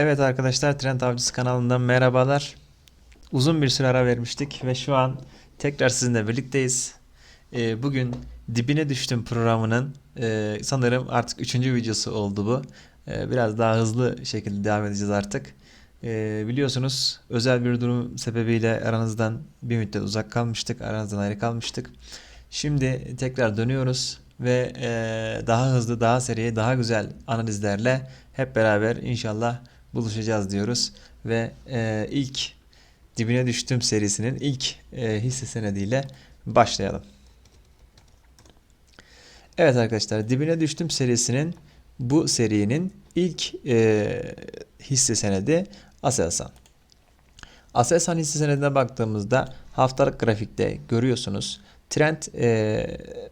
Evet arkadaşlar Trend Avcısı kanalından merhabalar. Uzun bir süre ara vermiştik ve şu an tekrar sizinle birlikteyiz. Ee, bugün Dibine Düştüm programının e, sanırım artık üçüncü videosu oldu bu. Ee, biraz daha hızlı şekilde devam edeceğiz artık. Ee, biliyorsunuz özel bir durum sebebiyle aranızdan bir müddet uzak kalmıştık, aranızdan ayrı kalmıştık. Şimdi tekrar dönüyoruz ve e, daha hızlı, daha seri, daha güzel analizlerle hep beraber inşallah buluşacağız diyoruz. Ve e, ilk Dibine Düştüm serisinin ilk e, hisse senediyle başlayalım. Evet arkadaşlar Dibine Düştüm serisinin bu serinin ilk e, hisse senedi Aselsan. Aselsan hisse senedine baktığımızda haftalık grafikte görüyorsunuz trend e,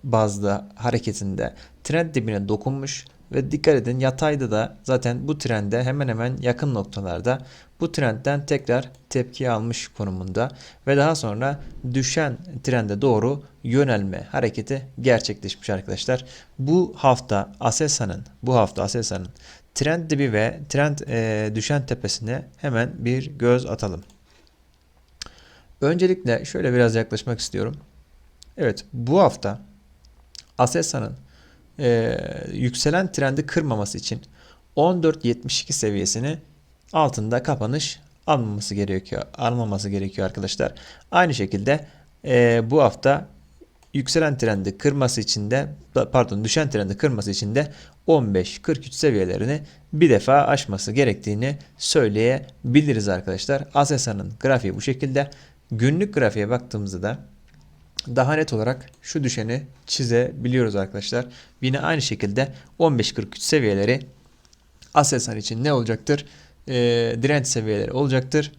bazlı hareketinde trend dibine dokunmuş ve dikkat edin yatayda da zaten bu trende hemen hemen yakın noktalarda bu trendden tekrar tepki almış konumunda ve daha sonra düşen trende doğru yönelme hareketi gerçekleşmiş arkadaşlar. Bu hafta Aselsan'ın bu hafta Aselsan'ın trend dibi ve trend e, düşen tepesine hemen bir göz atalım. Öncelikle şöyle biraz yaklaşmak istiyorum. Evet bu hafta Aselsan'ın e, yükselen trendi kırmaması için 14.72 seviyesini altında kapanış almaması gerekiyor. Almaması gerekiyor arkadaşlar. Aynı şekilde e, bu hafta yükselen trendi kırması için de pardon düşen trendi kırması için de 15-43 seviyelerini bir defa aşması gerektiğini söyleyebiliriz arkadaşlar. Aselsan'ın grafiği bu şekilde. Günlük grafiğe baktığımızda da daha net olarak şu düşeni çizebiliyoruz arkadaşlar. Yine aynı şekilde 15.43 seviyeleri Aselsan için ne olacaktır? Ee, direnç seviyeleri olacaktır.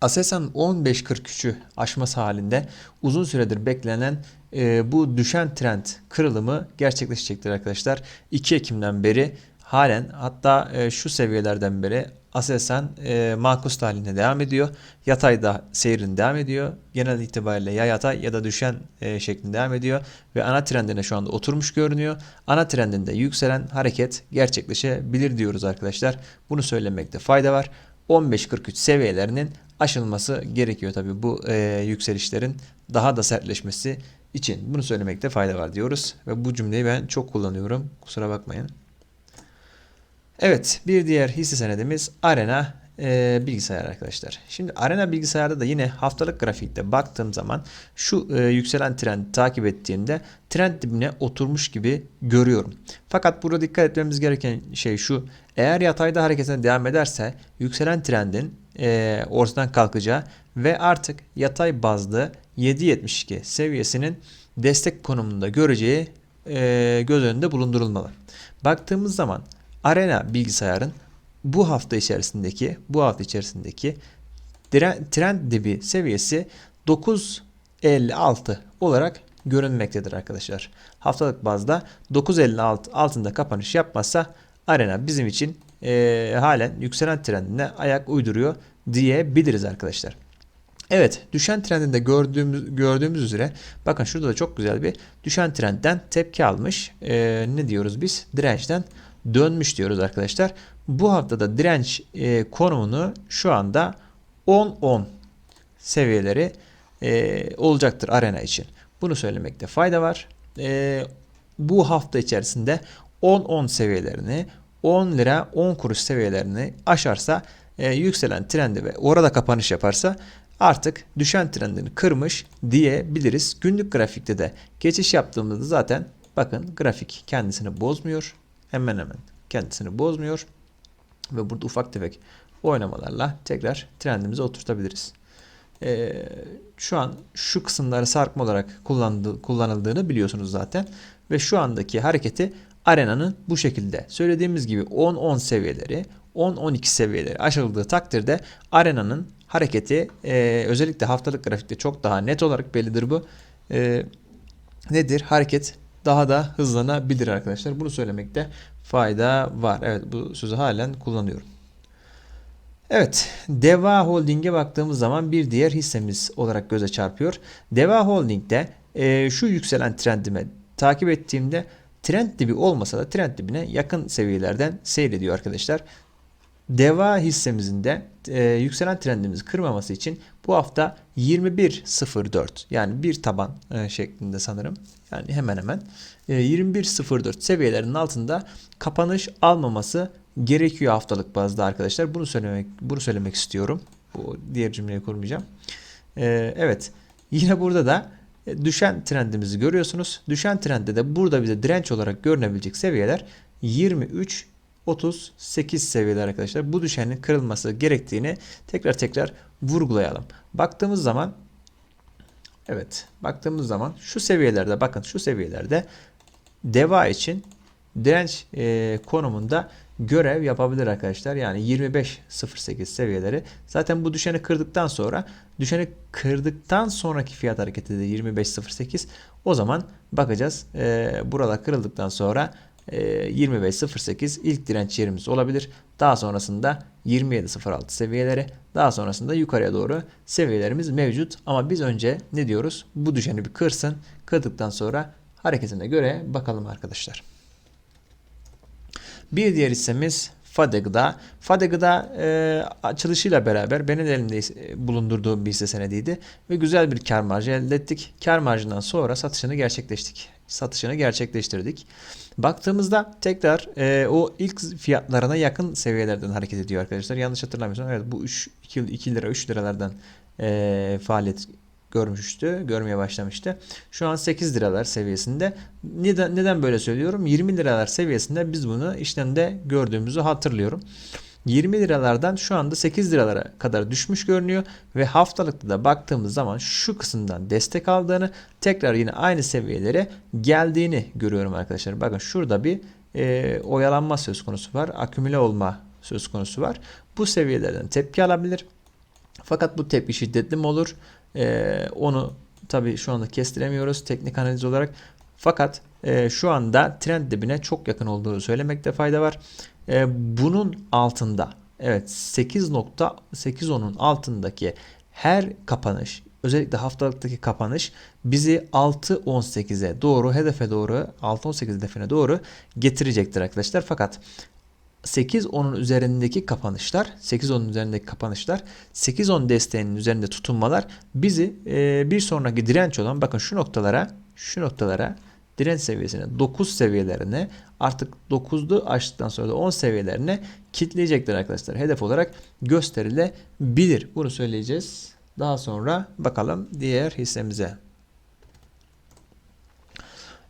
Aselsan'ın 15.43'ü aşması halinde uzun süredir beklenen e, bu düşen trend kırılımı gerçekleşecektir arkadaşlar. 2 Ekim'den beri halen hatta e, şu seviyelerden beri Aselsan e, makus halinde devam ediyor. Yatayda seyrin devam ediyor. Genel itibariyle ya yatay ya da düşen e, şeklinde devam ediyor. Ve ana trendine şu anda oturmuş görünüyor. Ana trendinde yükselen hareket gerçekleşebilir diyoruz arkadaşlar. Bunu söylemekte fayda var. 15.43 seviyelerinin aşılması gerekiyor tabi bu e, yükselişlerin daha da sertleşmesi için. Bunu söylemekte fayda var diyoruz. Ve bu cümleyi ben çok kullanıyorum. Kusura bakmayın. Evet bir diğer hisse senedimiz Arena e, bilgisayar arkadaşlar. Şimdi Arena bilgisayarda da yine haftalık grafikte baktığım zaman şu e, yükselen trendi takip ettiğimde trend dibine oturmuş gibi görüyorum. Fakat burada dikkat etmemiz gereken şey şu. Eğer yatayda hareketine devam ederse yükselen trendin e, ortadan kalkacağı ve artık yatay bazlı 7.72 seviyesinin destek konumunda göreceği e, göz önünde bulundurulmalı. Baktığımız zaman Arena bilgisayarın bu hafta içerisindeki bu hafta içerisindeki trend dibi seviyesi 9.56 olarak görünmektedir arkadaşlar. Haftalık bazda 9.56 altında kapanış yapmazsa Arena bizim için e, halen yükselen trendine ayak uyduruyor diyebiliriz arkadaşlar. Evet düşen trendinde gördüğümüz, gördüğümüz üzere bakın şurada da çok güzel bir düşen trendden tepki almış. E, ne diyoruz biz? Dirençten dönmüş diyoruz arkadaşlar. Bu haftada direnç e, konumunu şu anda 10-10 seviyeleri e, olacaktır arena için. Bunu söylemekte fayda var. E, bu hafta içerisinde 10-10 seviyelerini 10 lira 10 kuruş seviyelerini aşarsa e, yükselen trendi ve orada kapanış yaparsa artık düşen trendini kırmış diyebiliriz. Günlük grafikte de geçiş yaptığımızda zaten bakın grafik kendisini bozmuyor hemen hemen kendisini bozmuyor. Ve burada ufak tefek oynamalarla tekrar trendimize oturtabiliriz. Ee, şu an şu kısımları sarkma olarak kullanıldı, kullanıldığını biliyorsunuz zaten. Ve şu andaki hareketi arenanın bu şekilde söylediğimiz gibi 10-10 seviyeleri 10-12 seviyeleri aşıldığı takdirde arenanın hareketi e, özellikle haftalık grafikte çok daha net olarak bellidir bu. E, nedir? Hareket daha da hızlanabilir arkadaşlar. Bunu söylemekte fayda var. Evet bu sözü halen kullanıyorum. Evet, Deva Holding'e baktığımız zaman bir diğer hissemiz olarak göze çarpıyor. Deva Holding'de e, şu yükselen trendimi takip ettiğimde trend dibi olmasa da trend dibine yakın seviyelerden seyrediyor arkadaşlar. Deva hissemizin de e, yükselen trendimizi kırmaması için bu hafta 21.04 yani bir taban e, şeklinde sanırım. Yani hemen hemen e, 21.04 seviyelerinin altında kapanış almaması gerekiyor haftalık bazda arkadaşlar. Bunu söylemek bunu söylemek istiyorum. Bu diğer cümleyi kurmayacağım. E, evet. Yine burada da e, düşen trendimizi görüyorsunuz. Düşen trendde de burada bize direnç olarak görünebilecek seviyeler 23 38 seviyeler arkadaşlar. Bu düşenin kırılması gerektiğini tekrar tekrar vurgulayalım. Baktığımız zaman evet baktığımız zaman şu seviyelerde bakın şu seviyelerde deva için direnç e, konumunda görev yapabilir arkadaşlar. Yani 25.08 seviyeleri. Zaten bu düşeni kırdıktan sonra düşeni kırdıktan sonraki fiyat hareketi de 25.08. O zaman bakacağız. E, buralar kırıldıktan sonra 25.08 ilk direnç yerimiz olabilir. Daha sonrasında 27.06 seviyeleri. Daha sonrasında yukarıya doğru seviyelerimiz mevcut. Ama biz önce ne diyoruz? Bu düşeni bir kırsın. Kırdıktan sonra hareketine göre bakalım arkadaşlar. Bir diğer hissemiz Fade Gıda. Fade Gıda e, açılışıyla beraber benim elimde e, bulundurduğum bir hisse senediydi ve güzel bir kar marjı elde ettik. Kar marjından sonra satışını gerçekleştik. Satışını gerçekleştirdik. Baktığımızda tekrar e, o ilk fiyatlarına yakın seviyelerden hareket ediyor arkadaşlar. Yanlış hatırlamıyorsam evet bu 3 2, 2 lira 3 liralardan e, faaliyet görmüştü, görmeye başlamıştı. Şu an 8 liralar seviyesinde. Neden, neden böyle söylüyorum? 20 liralar seviyesinde biz bunu işlemde gördüğümüzü hatırlıyorum. 20 liralardan şu anda 8 liralara kadar düşmüş görünüyor ve haftalıkta da baktığımız zaman şu kısımdan destek aldığını tekrar yine aynı seviyelere geldiğini görüyorum arkadaşlar. Bakın şurada bir e, oyalanma söz konusu var. Akümüle olma söz konusu var. Bu seviyelerden tepki alabilir. Fakat bu tepki şiddetli mi olur? Ee, onu tabi şu anda kestiremiyoruz teknik analiz olarak. Fakat e, şu anda trend dibine çok yakın olduğunu söylemekte fayda var. E, bunun altında evet 8.810'un altındaki her kapanış özellikle haftalıktaki kapanış bizi 6.18'e doğru hedefe doğru 6.18 hedefine doğru getirecektir arkadaşlar. Fakat 8-10'un üzerindeki kapanışlar, 8-10'un üzerindeki kapanışlar, 8-10 desteğinin üzerinde tutunmalar bizi e, bir sonraki direnç olan bakın şu noktalara, şu noktalara direnç seviyesine 9 seviyelerine artık 9'lu açtıktan sonra da 10 seviyelerine kitleyecektir arkadaşlar. Hedef olarak gösterilebilir. Bunu söyleyeceğiz. Daha sonra bakalım diğer hissemize.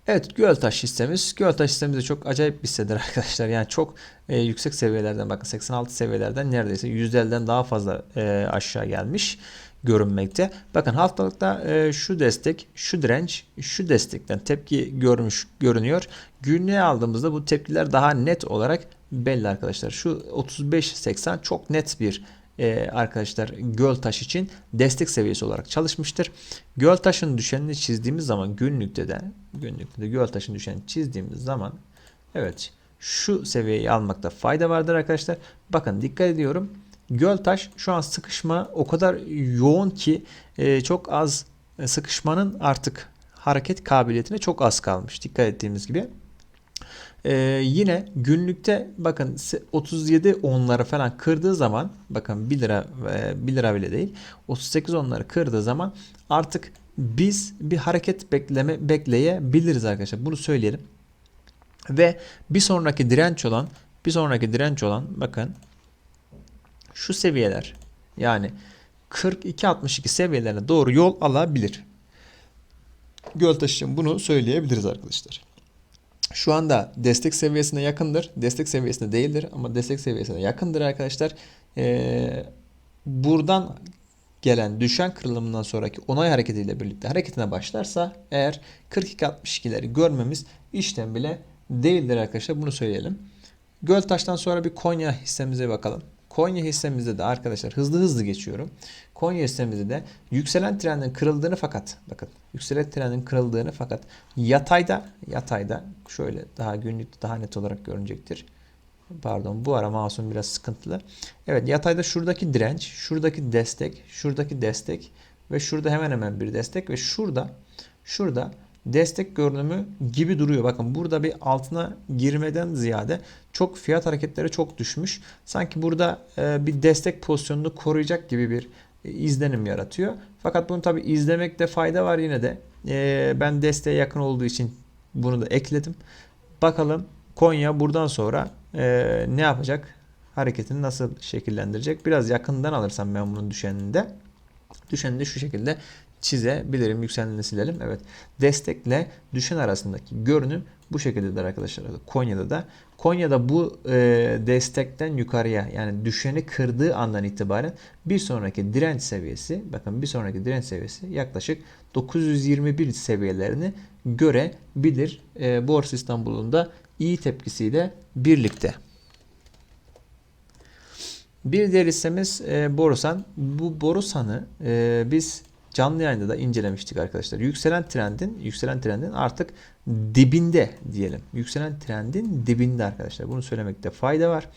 Evet Göltaş hissemiz. Göltaş hissemiz de çok acayip bir hissedir arkadaşlar. Yani çok e, yüksek seviyelerden bakın 86 seviyelerden neredeyse %50'den daha fazla e, aşağı gelmiş görünmekte. Bakın haftalıkta e, şu destek, şu direnç, şu destekten tepki görmüş görünüyor. Günlüğe aldığımızda bu tepkiler daha net olarak belli arkadaşlar. Şu 35-80 çok net bir e, arkadaşlar Göltaş için destek seviyesi olarak çalışmıştır. Göltaş'ın düşenini çizdiğimiz zaman günlükte de günlükte de Göltaş'ın düşenini çizdiğimiz zaman evet şu seviyeyi almakta fayda vardır arkadaşlar. Bakın dikkat ediyorum. Göltaş şu an sıkışma o kadar yoğun ki e, çok az e, sıkışmanın artık hareket kabiliyetine çok az kalmış. Dikkat ettiğimiz gibi. Ee, yine günlükte bakın 37 onları falan kırdığı zaman bakın 1 lira 1 lira bile değil 38 onları kırdığı zaman artık biz bir hareket bekleme bekleyebiliriz arkadaşlar. Bunu söyleyelim. Ve bir sonraki direnç olan bir sonraki direnç olan bakın şu seviyeler yani 42-62 seviyelerine doğru yol alabilir. Göltaş bunu söyleyebiliriz arkadaşlar. Şu anda destek seviyesine yakındır. Destek seviyesinde değildir ama destek seviyesine yakındır arkadaşlar. Ee, buradan gelen düşen kırılımından sonraki onay hareketiyle birlikte hareketine başlarsa eğer 42-62'leri görmemiz işlem bile değildir arkadaşlar. Bunu söyleyelim. Göltaş'tan sonra bir Konya hissemize bakalım. Konya hissemizde de arkadaşlar hızlı hızlı geçiyorum. Konya hissemizde de yükselen trendin kırıldığını fakat bakın yükselen trendin kırıldığını fakat yatayda yatayda şöyle daha günlük daha net olarak görünecektir. Pardon bu ara masum biraz sıkıntılı. Evet yatayda şuradaki direnç, şuradaki destek, şuradaki destek ve şurada hemen hemen bir destek ve şurada şurada destek görünümü gibi duruyor. Bakın burada bir altına girmeden ziyade çok fiyat hareketleri çok düşmüş. Sanki burada e, bir destek pozisyonunu koruyacak gibi bir e, izlenim yaratıyor. Fakat bunu tabi izlemekte fayda var yine de. E, ben desteğe yakın olduğu için bunu da ekledim. Bakalım Konya buradan sonra ne yapacak? Hareketini nasıl şekillendirecek? Biraz yakından alırsam ben bunun düşeninde. Düşeni de şu şekilde çizebilirim. Yükseleni silelim. Evet. Destekle düşen arasındaki görünüm bu şekildedir arkadaşlar. Konya'da da. Konya'da bu e, destekten yukarıya yani düşeni kırdığı andan itibaren bir sonraki direnç seviyesi bakın bir sonraki direnç seviyesi yaklaşık 921 seviyelerini görebilir. E, Borsa İstanbul'un da iyi tepkisiyle birlikte. Bir diğer hissemiz e, Borusan. Bu Borusan'ı e, biz canlı yayında da incelemiştik arkadaşlar. Yükselen trendin, yükselen trendin artık dibinde diyelim. Yükselen trendin dibinde arkadaşlar. Bunu söylemekte fayda var.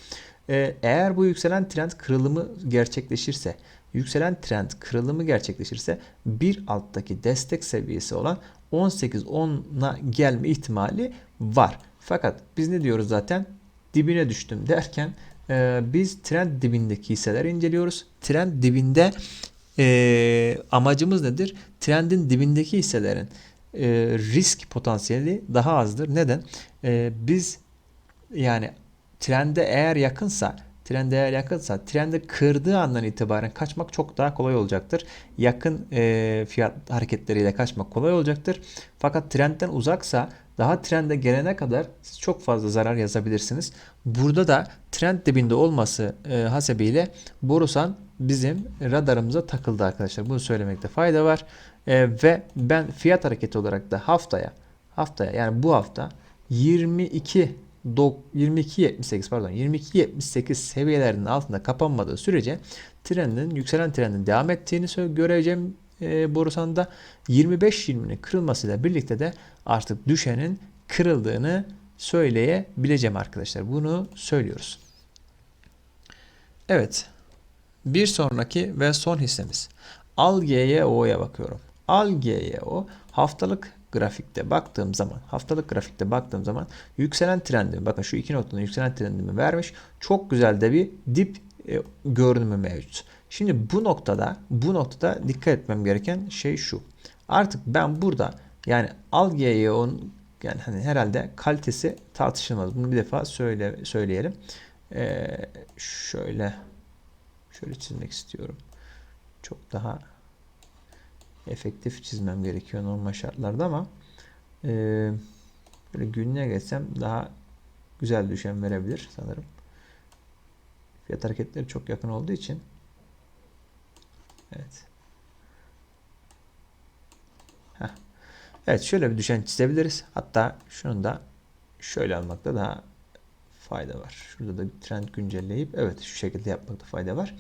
E, eğer bu yükselen trend kırılımı gerçekleşirse, yükselen trend kırılımı gerçekleşirse bir alttaki destek seviyesi olan 18-10'a gelme ihtimali var. Fakat biz ne diyoruz zaten? Dibine düştüm derken e, biz trend dibindeki hisseler inceliyoruz. Trend dibinde e, amacımız nedir? Trendin dibindeki hisselerin e, risk potansiyeli daha azdır. Neden? E, biz yani trende eğer yakınsa trende eğer yakınsa trende kırdığı andan itibaren kaçmak çok daha kolay olacaktır. Yakın e, fiyat hareketleriyle kaçmak kolay olacaktır. Fakat trendten uzaksa daha trende gelene kadar siz çok fazla zarar yazabilirsiniz. Burada da trend dibinde olması e, hasebiyle Borusan bizim radarımıza takıldı arkadaşlar. Bunu söylemekte fayda var. E, ve ben fiyat hareketi olarak da haftaya haftaya yani bu hafta 22 22.78 pardon 22.78 seviyelerinin altında kapanmadığı sürece trendin yükselen trendin devam ettiğini göreceğim e, borusanda 25-20'nin kırılmasıyla birlikte de artık düşenin kırıldığını söyleyebileceğim arkadaşlar. Bunu söylüyoruz. Evet. Bir sonraki ve son hissemiz. Al GYO'ya bakıyorum. Al GYO haftalık grafikte baktığım zaman haftalık grafikte baktığım zaman yükselen trendimi bakın şu iki noktanın yükselen trendimi vermiş. Çok güzel de bir dip e, görünümü mevcut. Şimdi bu noktada bu noktada dikkat etmem gereken şey şu. Artık ben burada yani al GYO'nun yani hani herhalde kalitesi tartışılmaz. Bunu bir defa söyle söyleyelim. Ee, şöyle şöyle çizmek istiyorum. Çok daha efektif çizmem gerekiyor normal şartlarda ama e, böyle günlüğe geçsem daha güzel düşen verebilir sanırım. Fiyat hareketleri çok yakın olduğu için evet. Heh. Evet şöyle bir düşen çizebiliriz. Hatta şunu da şöyle almakta daha fayda var. Şurada da trend güncelleyip evet şu şekilde yapmakta fayda var.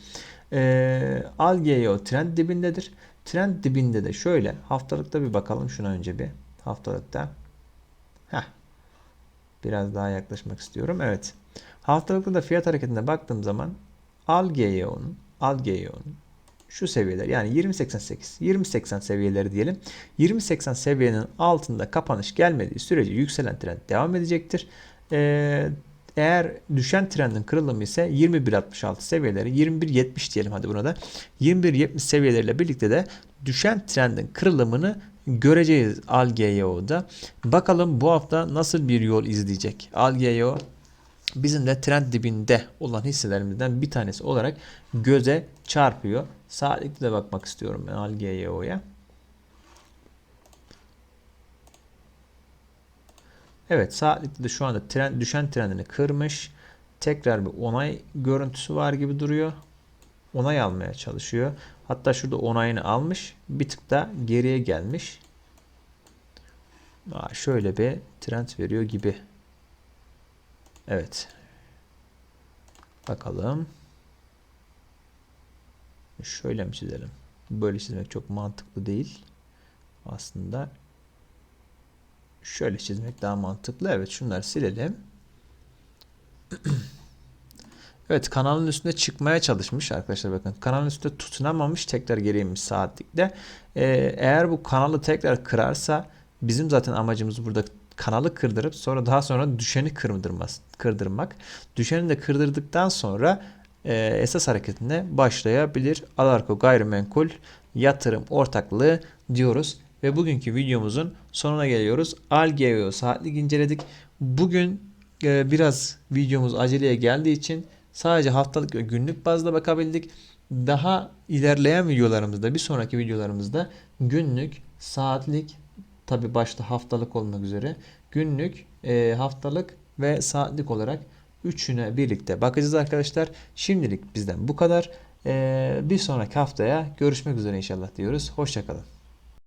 Ee, al GEO trend dibindedir. Trend dibinde de şöyle haftalıkta bir bakalım şuna önce bir haftalıkta. Heh. Biraz daha yaklaşmak istiyorum. Evet. Haftalıkta da fiyat hareketine baktığım zaman al GEO'nun al GEO'nun şu seviyeler yani 20.88 20.80 seviyeleri diyelim. 20.80 seviyenin altında kapanış gelmediği sürece yükselen trend devam edecektir. Ee, eğer düşen trendin kırılımı ise 21.66 seviyeleri 21.70 diyelim hadi buna da 21.70 seviyeleriyle birlikte de düşen trendin kırılımını göreceğiz Algeo'da. Bakalım bu hafta nasıl bir yol izleyecek. Algeo bizim de trend dibinde olan hisselerimizden bir tanesi olarak göze çarpıyor. Saatlikte de bakmak istiyorum ben Algeo'ya. Evet saatlikte de şu anda trend, düşen trendini kırmış. Tekrar bir onay görüntüsü var gibi duruyor. Onay almaya çalışıyor. Hatta şurada onayını almış. Bir tık da geriye gelmiş. Aa, şöyle bir trend veriyor gibi. Evet. Bakalım. Şöyle mi çizelim? Böyle çizmek çok mantıklı değil. Aslında şöyle çizmek daha mantıklı. Evet şunları silelim. evet kanalın üstünde çıkmaya çalışmış arkadaşlar bakın. Kanalın üstünde tutunamamış tekrar geri inmiş saatlikte. Ee, eğer bu kanalı tekrar kırarsa Bizim zaten amacımız burada kanalı kırdırıp sonra daha sonra düşeni kırdırmaz, kırdırmak. Düşeni de kırdırdıktan sonra e, esas hareketine başlayabilir. Alarko Gayrimenkul Yatırım Ortaklığı diyoruz. Ve bugünkü videomuzun sonuna geliyoruz. Algeo saatlik inceledik. Bugün e, biraz videomuz aceleye geldiği için sadece haftalık ve günlük bazda bakabildik. Daha ilerleyen videolarımızda, bir sonraki videolarımızda günlük, saatlik, tabi başta haftalık olmak üzere günlük, e, haftalık ve saatlik olarak üçüne birlikte bakacağız arkadaşlar. Şimdilik bizden bu kadar. E, bir sonraki haftaya görüşmek üzere inşallah diyoruz. Hoşçakalın.